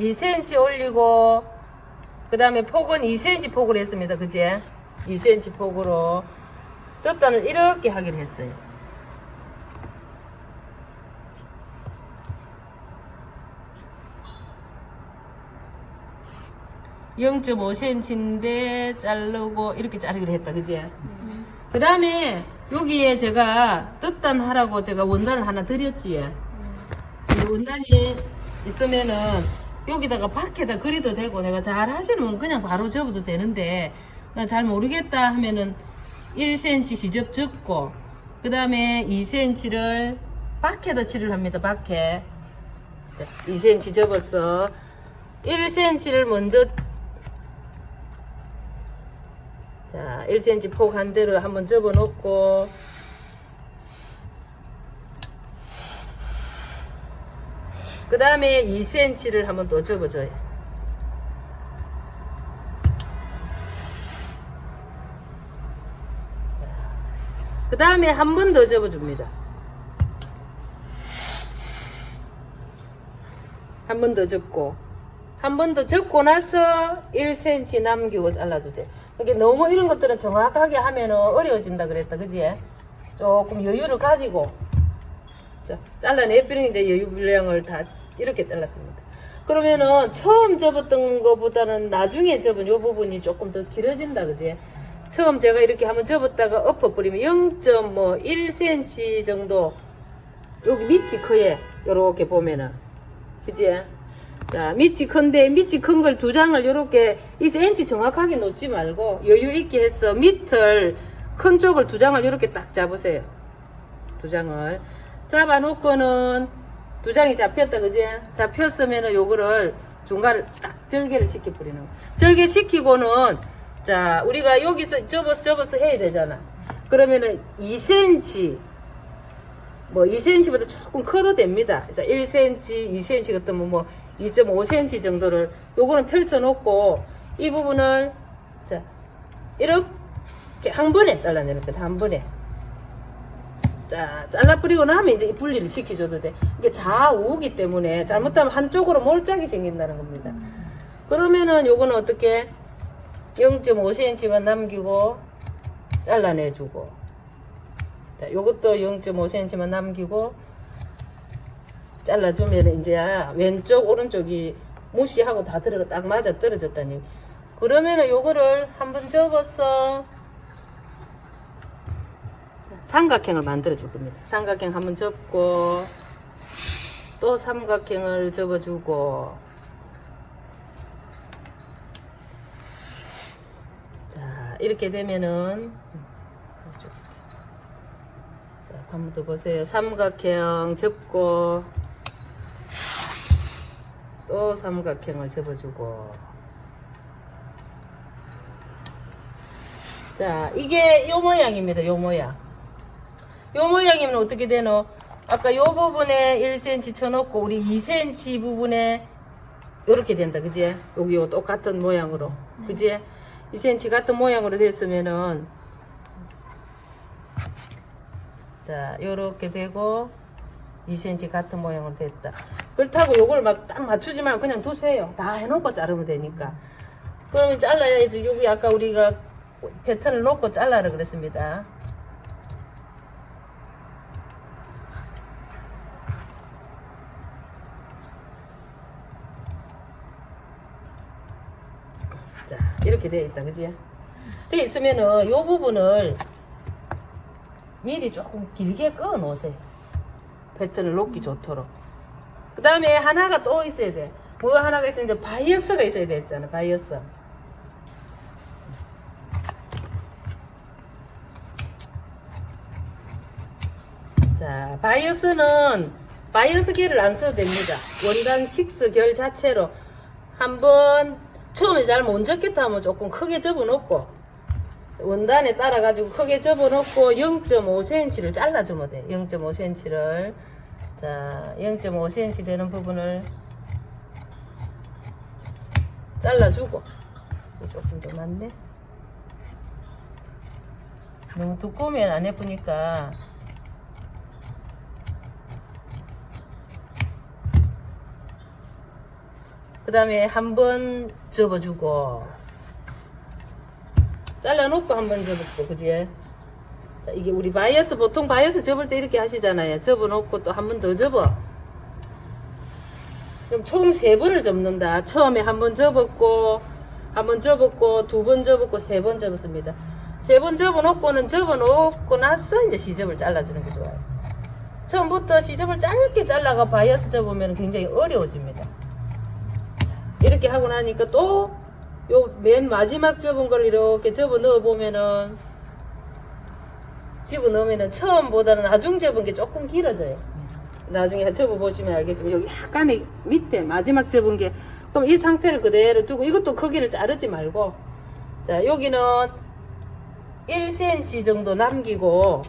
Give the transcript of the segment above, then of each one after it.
2cm 올리고 그 다음에 폭은 2cm 폭으로 했습니다. 그지? 2cm 폭으로 뜯단을 이렇게 하기로 했어요. (0 5 c m 인데 자르고 이렇게 자르기로 했다 그지 그 다음에 여기에 제가 뜯단 하라고 제가 원단을 하나 드렸지 이 원단이 있으면은 여기다가 밖에다 그리도 되고 내가 잘 하시면 그냥 바로 접어도 되는데 나 잘 모르겠다 하면은 1cm 시접 접고 그 다음에 2cm를 밖에다 칠을 합니다 밖에. 2cm 접어서 1cm를 먼저 자 1cm 폭 한 대로 한번 접어 놓고 그 다음에 2cm를 한번 더 접어줘요. 그 다음에 한 번 더 접어줍니다. 한 번 더 접고 한 번 더 접고 나서 1cm 남기고 잘라주세요. 이게 너무 이런 것들은 정확하게 하면 어려워진다 그랬다, 그지? 조금 여유를 가지고 자, 잘라내버리는 이제 여유 분량을 다 이렇게 잘랐습니다. 그러면은 처음 접었던 것보다는 나중에 접은 이 부분이 조금 더 길어진다, 그지? 처음 제가 이렇게 한번 접었다가 엎어버리면 0.1cm 정도 여기 밑이 커요. 요렇게 보면은. 그지? 자, 밑이 큰데 밑이 큰 걸 두 장을 요렇게 2cm 정확하게 놓지 말고 여유 있게 해서 밑을 큰 쪽을 두 장을 요렇게 딱 잡으세요. 두 장을. 잡아놓고는 두 장이 잡혔다, 그지? 잡혔으면은 요거를 중간을 딱 절개를 시켜 버리는 거. 절개 시키고는 자, 우리가 여기서 접어서 접어서 해야 되잖아. 그러면은 2cm, 뭐 2cm보다 조금 커도 됩니다. 자, 1cm, 2cm 같으면 뭐 2.5cm 정도를 요거는 펼쳐 놓고 이 부분을 자, 이렇게 한 번에 잘라내는 거다, 한 번에. 자, 잘라버리고 나면 이제 분리를 시켜줘도 돼. 이게 좌우기 때문에 잘못하면 한쪽으로 몰짝이 생긴다는 겁니다. 그러면은 요거는 어떻게 0.5cm만 남기고 잘라내주고 자, 요것도 0.5cm만 남기고 잘라주면 이제 왼쪽 오른쪽이 무시하고 다 들어가 딱 맞아 떨어졌다니 그러면은 요거를 한번 접어서 삼각형을 만들어 줄 겁니다. 삼각형 한번 접고 또 삼각형을 접어주고 자 이렇게 되면은 자 한번 더 보세요. 삼각형 접고 또 삼각형을 접어주고 자 이게 요 모양입니다. 요 모양 요 모양이면 어떻게 되노? 아까 요 부분에 1cm 쳐놓고 우리 2cm 부분에 요렇게 된다 그지? 여기 요 똑같은 모양으로. 그지? 2cm 같은 모양으로 됐으면은 자 요렇게 되고 2cm 같은 모양으로 됐다. 그렇다고 요걸 막 딱 맞추지만 그냥 두세요. 다 해놓고 자르면 되니까. 그러면 잘라야지. 여기 아까 우리가 패턴을 놓고 잘라라 그랬습니다 자 이렇게 되어 있다 그지? 되어 있으면은 요 부분을 미리 조금 길게 꺼 놓으세요. 패턴을 놓기 좋도록. 그 다음에 하나가 또 있어야 돼뭐 하나가 있었는데 바이어스가 있어야 되잖아 바이어스. 자 바이어스는 바이어스 결을 안 써도 됩니다. 원단 식스 결 자체로 한번 처음에 잘못 접겠다 하면 조금 크게 접어 놓고 원단에 따라 가지고 크게 접어 놓고 0.5cm를 잘라주면 돼. 0.5cm를. 자 0.5cm 되는 부분을 잘라주고 조금 더 많네. 너무 두꺼우면 안 예쁘니까 그그 다음에 한 번 접어주고 잘라놓고 한 번 접었고 그지? 자, 이게 우리 바이어스 보통 바이어스 접을 때 이렇게 하시잖아요. 접어놓고 또 한 번 더 접어. 그럼 총 세 번을 접는다. 처음에 한 번 접었고, 한 번 접었고, 두 번 접었고, 세 번 접었습니다. 세 번 접어놓고는 접어놓고 나서 이제 시접을 잘라주는 게 좋아요. 처음부터 시접을 짧게 잘라가 바이어스 접으면 굉장히 어려워집니다. 이렇게 하고 나니까 또 요 맨 마지막 접은 걸 이렇게 접어 넣어 보면은 집어 넣으면은 처음보다는 나중 접은 게 조금 길어져요. 나중에 접어 보시면 알겠지만 여기 약간의 밑에 마지막 접은 게 그럼 이 상태를 그대로 두고 이것도 크기를 자르지 말고 자 여기는 1cm 정도 남기고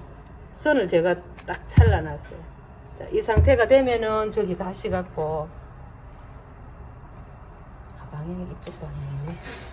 선을 제가 딱 잘라놨어요. 자, 이 상태가 되면은 저기 다시 갖고 아, 방향이 이쪽 방향이네.